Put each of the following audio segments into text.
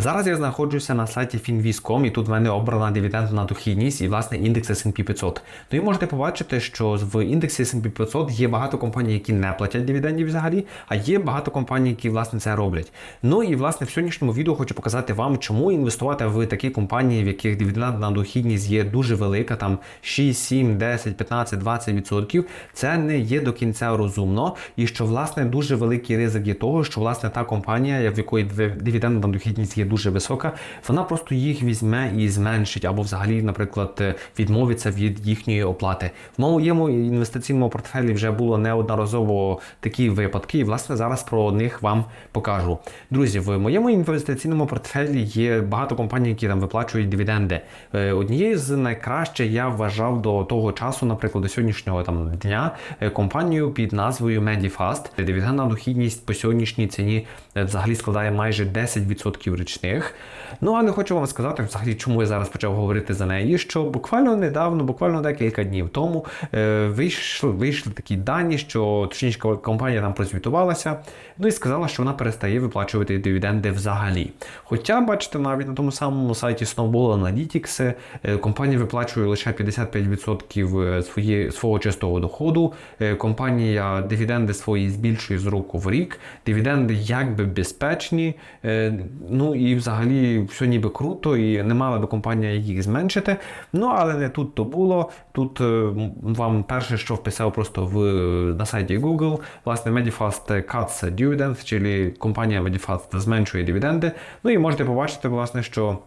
Зараз я знаходжуся на сайті Finviz.com і тут в мене обрана дивідендна дохідність і власне індекс S&P 500. Ну і можете побачити, що в індексі S&P 500 є багато компаній, які не платять дивідендів взагалі, а є багато компаній, які власне це роблять. Ну і власне в сьогоднішньому відео хочу показати вам, чому інвестувати в такі компанії, в яких дивідендна дохідність є дуже велика, там 6, 7, 10, 15, 20%. Це не є до кінця розумно, і що власне дуже великий ризик є того, що власне та компанія, в якої дивідендна дохідність є дуже висока, вона просто їх візьме і зменшить, або взагалі, наприклад, відмовиться від їхньої оплати. В моєму інвестиційному портфелі вже було неодноразово такі випадки, і власне зараз про них вам покажу. Друзі, в моєму інвестиційному портфелі є багато компаній, які там виплачують дивіденди. Е, Однією з найкращих я вважав до того часу, наприклад, до сьогоднішнього там дня, е, компанію під назвою Medifast. Дивідендна дохідність по сьогоднішній ціні е, взагалі складає майже 10% річних. Ну але хочу вам сказати, взагалі, чому я зараз почав говорити за неї, що буквально недавно, буквально декілька днів тому, е, вийшли, вийшли такі дані, що точніше компанія там прозвітувалася, ну і сказала, що вона перестає виплачувати дивіденди взагалі. Хоча, бачите, навіть на тому самому сайті Snowball Analytics е, компанія виплачує лише 55% свої, свого чистого доходу. Е, Компанія дивіденди свої збільшує з року в рік. Дивіденди якби безпечні. е, Ну і взагалі все ніби круто, і не мала би компанія їх зменшити. Ну але не тут то було. Тут е, вам перше, що вписав просто в на сайті Google, власне, Medifast cuts dividends, чи компанія Medifast зменшує дивіденди. Ну і можете побачити, власне, що.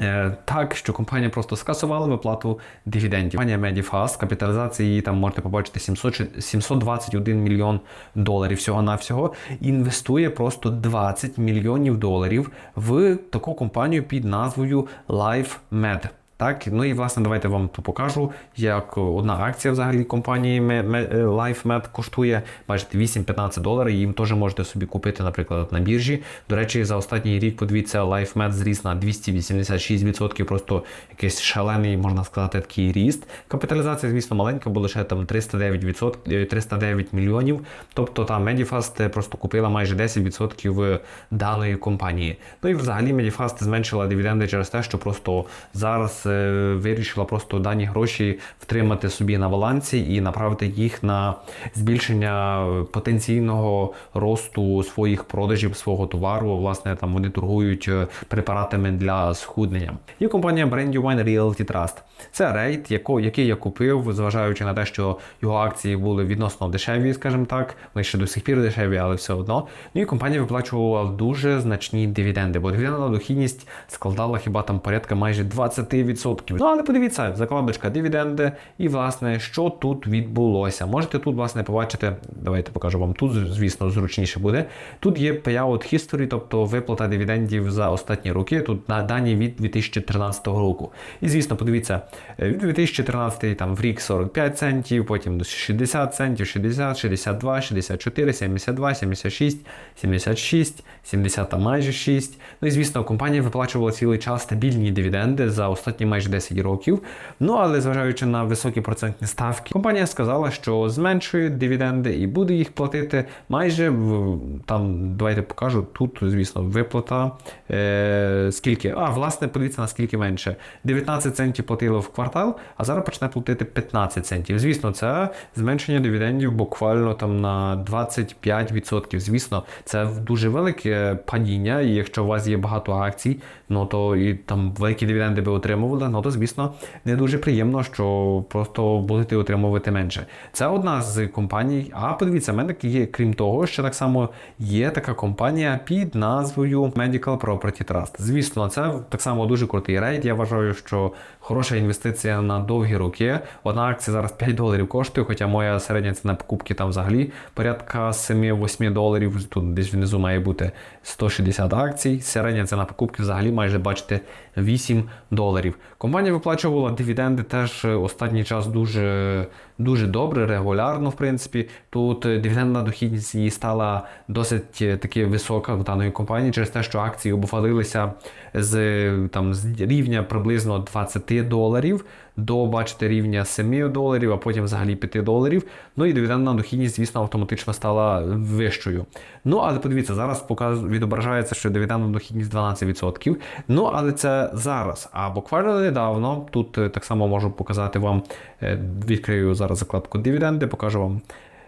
Е, Так, що компанія просто скасувала виплату дивідендів. Компанія Medifast, капіталізація її там можете побачити 700, чи- 721 мільйон доларів всього-навсього. Інвестує просто 20 мільйонів доларів в таку компанію під назвою LifeMed. Так, ну і власне давайте вам покажу, як одна акція взагалі компанії е, LifeMed коштує. Бачите, 8-15 доларів. Їм теж можете собі купити, наприклад, на біржі. До речі, за останній рік, подивіться, LifeMed зріс на 286%, просто якийсь шалений, можна сказати, такий ріст. Капіталізація, звісно, маленька, бо лише там 309%, е, 309 мільйонів. Тобто там Medifast просто купила майже 10% даної компанії. Ну і взагалі Medifast зменшила дивіденди через те, що просто зараз е, вирішила просто дані гроші втримати собі на балансі і направити їх на збільшення потенційного росту своїх продажів свого товару. Власне, там вони торгують е, препаратами для схуднення. Є компанія Brandywine Realty Trust. Це рейд, який я купив, зважаючи на те, що його акції були відносно дешеві, скажімо так. Вони ще до сих пір дешеві, але все одно. Ну і компанія виплачувала дуже значні дивіденди, бо дивідендна дохідність складала хіба там порядка майже 20%. Ну але подивіться, закладочка дивіденди, і власне, що тут відбулося. Можете тут, власне, побачити, давайте покажу вам тут, звісно, зручніше буде. Тут є payout history, тобто виплата дивідендів за останні роки. Тут на дані від 2013 року. І звісно, подивіться, е, від 2013 там в рік 45 центів, потім 60 центів, 60, 62, 64, 72, 76, 76, 70 та майже 6. Ну і звісно, компанія виплачувала цілий час стабільні дивіденди за останні майже 10 років. Ну але зважаючи на високі процентні ставки, компанія сказала, що зменшує дивіденди і буде їх платити майже в там. Давайте покажу тут, звісно, виплата. Е, скільки? А, власне, подивіться, наскільки менше. 19 центів платило в квартал, а зараз почне платити 15 центів. Звісно, це зменшення дивідендів буквально там на 25%. Звісно, це дуже велике падіння. І якщо у вас є багато акцій, ну то і там великі дивіденди ви отримували, ну то звісно не дуже приємно, що просто будете отримувати менше. Це одна з компаній. А подивіться, мене є, крім того, ще так само є така компанія під назвою Medical Property Trust. Звісно, це так само дуже крутий рейд. Я вважаю, що хороша інвестиція на довгі роки. Одна акція зараз 5 доларів коштує, хоча моя середня ціна покупки там взагалі порядка 7-8 доларів. Тут десь внизу має бути 160 акцій. Середня ціна покупки взагалі майже бачите 8 доларів. Компанія виплачувала дивіденди теж е, останній час дуже, дуже добре, регулярно, в принципі. Тут е, дивідендна дохідність її стала досить е, таки висока в даної компанії через те, що акції обвалилися з, там, з рівня приблизно 20 доларів до, бачите, рівня 7 доларів, а потім взагалі 5 доларів. Ну і дивідендна дохідність, звісно, автоматично стала вищою. Ну, але подивіться, зараз показ... відображається, що дивідендна дохідність 12%. Ну, але це зараз. А буквально недавно, тут е, так само можу показати вам, е, відкрию зараз закладку дивіденди, покажу вам.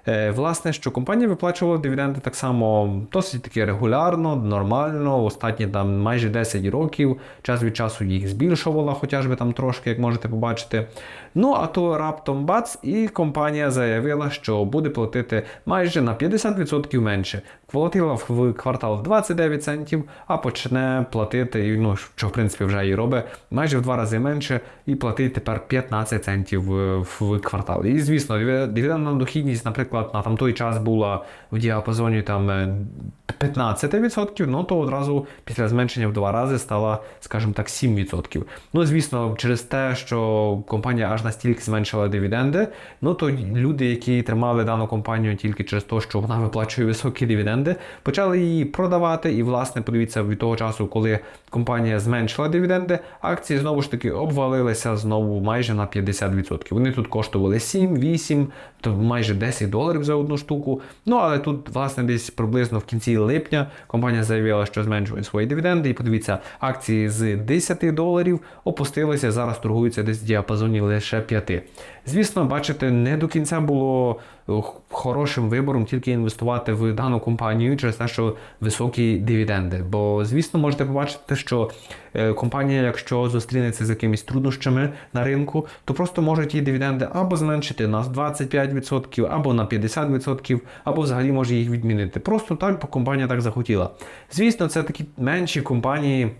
Е, Власне, що компанія виплачувала дивіденди так само досить таки регулярно, нормально. Останні там майже 10 років. Час від часу їх збільшувала, хоча б там трошки, як можете побачити. Ну а то раптом бац, і компанія заявила, що буде платити майже на 50% менше. Платила в квартал в 29 центів, а почне платити, ну що в принципі вже і робить, майже в два рази менше, і платить тепер 15 центів в, в квартал. І звісно, дивідендна дохідність, наприклад, на там той час була в діапазоні там е, 15%, ну то одразу після зменшення в два рази стала, скажімо так, 7%. Ну, звісно, через те, що компанія аж настільки зменшила дивіденди, ну то люди, які тримали дану компанію тільки через те, що вона виплачує високі дивіденди, почали її продавати. І, власне, подивіться, від того часу, коли компанія зменшила дивіденди, акції знову ж таки обвалилися знову майже на 50%. Вони тут коштували 7, 8, то майже 10 доларів за одну штуку. Ну але тут, власне, десь приблизно в кінці липня компанія заявила, що зменшує свої дивіденди. І подивіться, акції з 10 доларів опустилися, зараз торгуються десь в діапазоні лише 5. Звісно, бачите, не до кінця було е, хорошим вибором тільки інвестувати в дану компанію через те, що високі дивіденди. Бо, звісно, можете побачити, що е, компанія, якщо зустрінеться з якимись труднощами на ринку, то просто може ті дивіденди або зменшити на 25%, або на 50%, або взагалі може їх відмінити. Просто так, компанія так захотіла. Звісно, це такі менші компанії.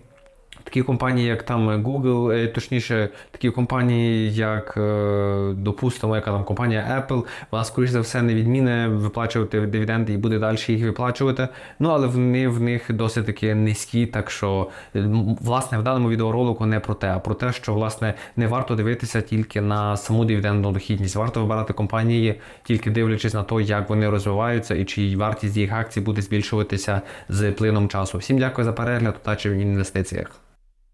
Такі компанії, як там Google, е, точніше, такі компанії, як, е, допустимо, яка там компанія Apple, вона, скоріш за все, не відміне виплачувати дивіденди і буде далі їх виплачувати. Ну, але вони в них досить таки низькі, так що, е, власне, в даному відеоролику не про те, а про те, що власне не варто дивитися тільки на саму дивідендну дохідність. Варто вибирати компанії, тільки дивлячись на те, як вони розвиваються і чи вартість їх акцій буде збільшуватися з плином часу. Всім дякую за перегляд, удачі в інвестиціях.